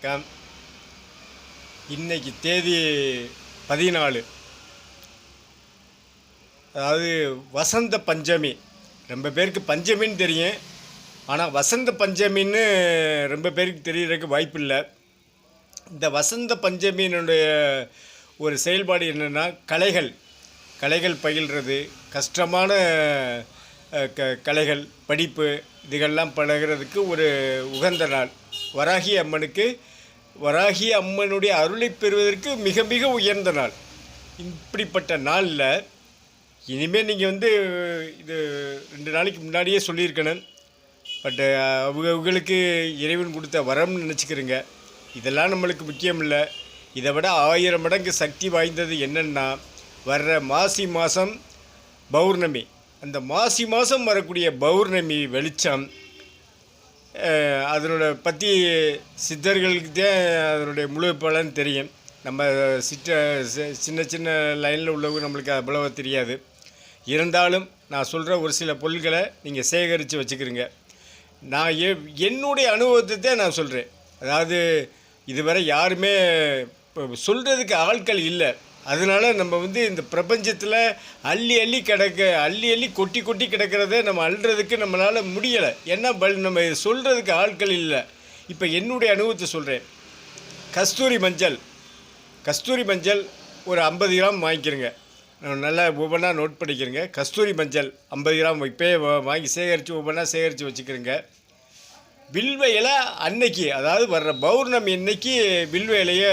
வணக்கம். இன்னைக்கு தேதி பதினாலு. அதாவது வசந்த பஞ்சமி. ரொம்ப பேருக்கு பஞ்சமின்னு தெரியும். ஆனால் வசந்த பஞ்சமின்னு ரொம்ப பேருக்கு தெரியறதுக்கு வாய்ப்பு இல்லை இந்த வசந்த பஞ்சமியினுடைய ஒரு செயல்பாடு என்னென்னா கலைகள். கலைகள் பயில்றது கஷ்டமான க கலைகள் படிப்பு இதுகள்லாம் பழகிறதுக்கு ஒரு உகந்த நாள். வராகி அம்மனுக்கு வராகி அம்மனுடைய அருளை பெறுவதற்கு மிக மிக உயர்ந்த நாள். இப்படிப்பட்ட நாளில் இனிமேல் நீங்கள் வந்து இது ரெண்டு நாளைக்கு முன்னாடியே சொல்லியிருக்கணும். பட் அவங்க அவங்களுக்கு இறைவன் கொடுத்த வரம்னு நினச்சிக்கிறேங்க. இதெல்லாம் நம்மளுக்கு முக்கியம் இல்லை இதை விட ஆயிரம் மடங்கு சக்தி வாய்ந்தது என்னென்னா வர்ற மாசி மாதம் பௌர்ணமி. அந்த மாசி மாதம் வரக்கூடிய பௌர்ணமி வெளிச்சம் அதனோட பற்றி சித்தர்களுக்கு தான் அதனுடைய முழு பலன் தெரியும். நம்ம சிற்ற சின்ன சின்ன லைனில் உள்ளவங்க நம்மளுக்கு அவ்வளவா தெரியாது. இருந்தாலும் நான் சொல்கிற ஒரு சில பொருட்களை நீங்கள் சேகரித்து வச்சுக்கிறீங்க. நான் எ என்னுடைய அனுபவத்தை தான் நான் சொல்கிறேன் அதாவது இதுவரை யாருமே இப்போ சொல்கிறதுக்கு ஆட்கள் இல்லை. அதனால நம்ம வந்து இந்த பிரபஞ்சத்தில் அள்ளி அள்ளி கிடக்க அள்ளி அள்ளி கொட்டி கொட்டி கிடக்கிறத நம்ம அள்ளுறதுக்கு நம்மளால் முடியலை. ஏன்னா பல்? நம்ம சொல்கிறதுக்கு ஆட்கள் இல்லை. இப்போ என்னுடைய அனுபவத்தை சொல்கிறேன் கஸ்தூரி மஞ்சள். கஸ்தூரி மஞ்சள் ஒரு ஐம்பது கிராம் வாங்கிக்கிறேங்க. நல்லா ஒவ்வொன்றா நோட் பண்ணிக்கிறேங்க. கஸ்தூரி மஞ்சள் ஐம்பது கிராம் இப்போயே வாங்கி சேகரித்து ஒவ்வொன்றா சேகரித்து வச்சுக்கிறேங்க. வில்வ இலை அன்னைக்கு அதாவது வர்ற பௌர்ணமி இன்னைக்கு வில்வ இலையை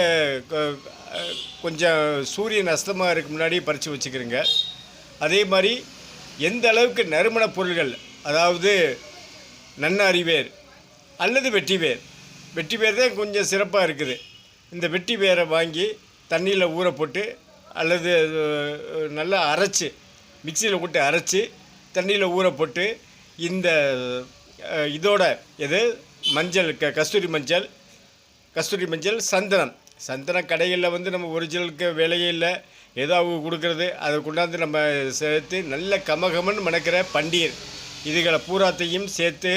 கொஞ்சம் சூரியன் அஸ்தமாக இருக்கு முன்னாடி பறித்து வச்சுக்கிறேங்க. அதே மாதிரி எந்த அளவுக்கு நறுமணப் பொருள்கள் அதாவது நன்னாரிவேர் அல்லது வெட்டிவேர் வெட்டிவேர் தான் கொஞ்சம் சிறப்பாக இருக்குது. இந்த வெட்டி வேரை வாங்கி தண்ணியில் ஊற போட்டு அல்லது நல்லா அரைச்சி மிக்சியில் போட்டு அரைச்சி தண்ணியில் ஊற போட்டு இந்த இதோட எது? மஞ்சள் க கஸ்தூரி மஞ்சள் கஸ்தூரி மஞ்சள் சந்தனம் சந்தன கடைகளில் வந்து நம்ம ஒரிஜினலுக்கு விலையே இல்லை. ஏதோ அவங்க கொடுக்குறது அதை கொண்டாந்து நம்ம சேர்த்து நல்ல கமகமன்னு மணக்கிற பன்னீர் இதுகளை பூராத்தையும் சேர்த்து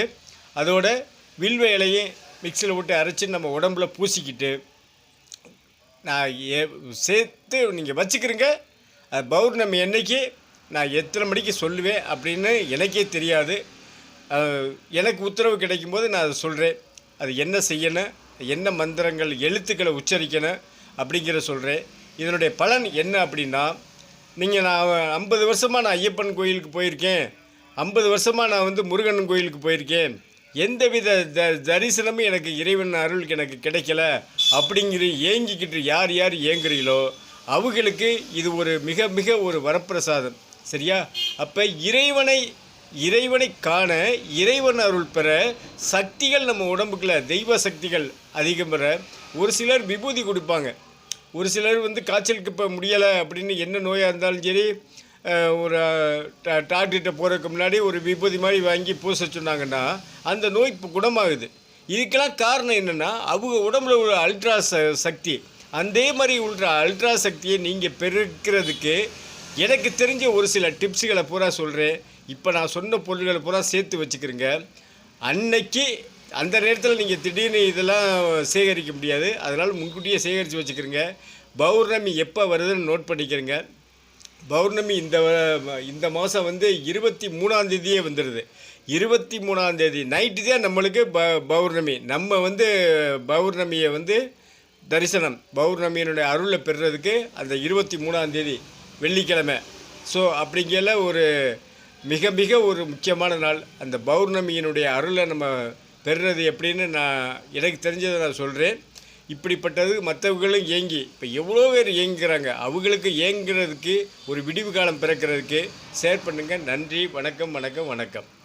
அதோட வில்வ இலையும் மிக்சியில் விட்டு அரைச்சி நம்ம உடம்புல பூசிக்கிட்டு நான் ஏ சேர்த்து நீங்கள் வச்சுக்கிறீங்க. அது பௌர்ணமி என்னைக்கு நான் எத்தனை மணிக்கு சொல்லுவேன் அப்படின்னு எனக்கே தெரியாது. எனக்கு உத்தரவு கிடைக்கும்போது நான் அதை சொல்கிறேன் அது என்ன செய்யணும்? என்ன மந்திரங்கள் எழுத்துக்களை உச்சரிக்கணும் அப்படிங்கிற சொல்கிறேன் இதனுடைய பலன் என்ன அப்படின்னா நீங்கள் நான் ஐம்பது வருஷமாக நான் ஐயப்பன் கோயிலுக்கு போயிருக்கேன். ஐம்பது வருஷமாக நான் வந்து முருகன் கோயிலுக்கு போயிருக்கேன். எந்தவித த தரிசனமும் எனக்கு இறைவன் அருளுக்கு எனக்கு கிடைக்கல அப்படிங்கிற ஏங்கிக்கிட்டு யார் யார் ஏங்குறீங்களோ அவங்களுக்கு இது ஒரு மிக மிக ஒரு வரப்பிரசாதம். சரியா? அப்போ இறைவனை இறைவனை காண இறைவன் அருள் பெற சக்திகள் நம்ம உடம்புக்குள்ள தெய்வ சக்திகள் அதிகம் பெற ஒரு சிலர் விபூதி கொடுப்பாங்க. ஒரு சிலர் வந்து காய்ச்சலுக்கு இப்போ முடியலை அப்படின்னு என்ன நோயாக இருந்தாலும் சரி ஒரு டாக்டர்கிட்ட போகிறதுக்கு முன்னாடி ஒரு விபூதி மாதிரி வாங்கி பூச சொன்னாங்கன்னா அந்த நோய் இப்போ குணமாகுது. இதுக்கெல்லாம் காரணம் என்னென்னா அவங்க உடம்புல உள்ள அல்ட்ரா ச சக்தி. அதே மாதிரி உள்ள அல்ட்ரா சக்தியை நீங்கள் பெருக்கிறதுக்கு எனக்கு தெரிஞ்ச ஒரு சில டிப்ஸுகளை பூரா சொல்கிறேன் இப்போ நான் சொன்ன பொருள்களை பூரா சேர்த்து வச்சுக்கிறேங்க. அன்னைக்கு அந்த நேரத்தில் நீங்கள் திடீர்னு இதெல்லாம் சேகரிக்க முடியாது. அதனால் முன்கூட்டியே சேகரித்து வச்சுக்கிறேங்க. பௌர்ணமி எப்போ வருதுன்னு நோட் பண்ணிக்கிறேங்க. பௌர்ணமி இந்த இந்த மாதம் வந்து இருபத்தி மூணாந்தேதியே வந்துடுது இருபத்தி மூணாந்தேதி நைட்டு தான் நம்மளுக்கு ப பௌர்ணமி. நம்ம வந்து பௌர்ணமியை வந்து தரிசனம் பௌர்ணமியினுடைய அருளை பெறுறதுக்கு அந்த இருபத்தி மூணாந்தேதி வெள்ளிக்கிழமை. ஸோ அப்படிங்கிற ஒரு மிக மிக ஒரு முக்கியமான நாள். அந்த பௌர்ணமியினுடைய அருளை நம்ம பெறுறது எப்படின்னு நான் எனக்கு தெரிஞ்சதை நான் சொல்கிறேன் இப்படிப்பட்டது மற்றவர்களும் ஏங்கி இப்போ எவ்வளோ பேர் ஏங்குகிறாங்க அவங்களுக்கு ஏங்குறதுக்கு ஒரு விடிவு காலம் பிறக்கிறதுக்கு ஷேர் பண்ணுங்கள் நன்றி வணக்கம் வணக்கம் வணக்கம்.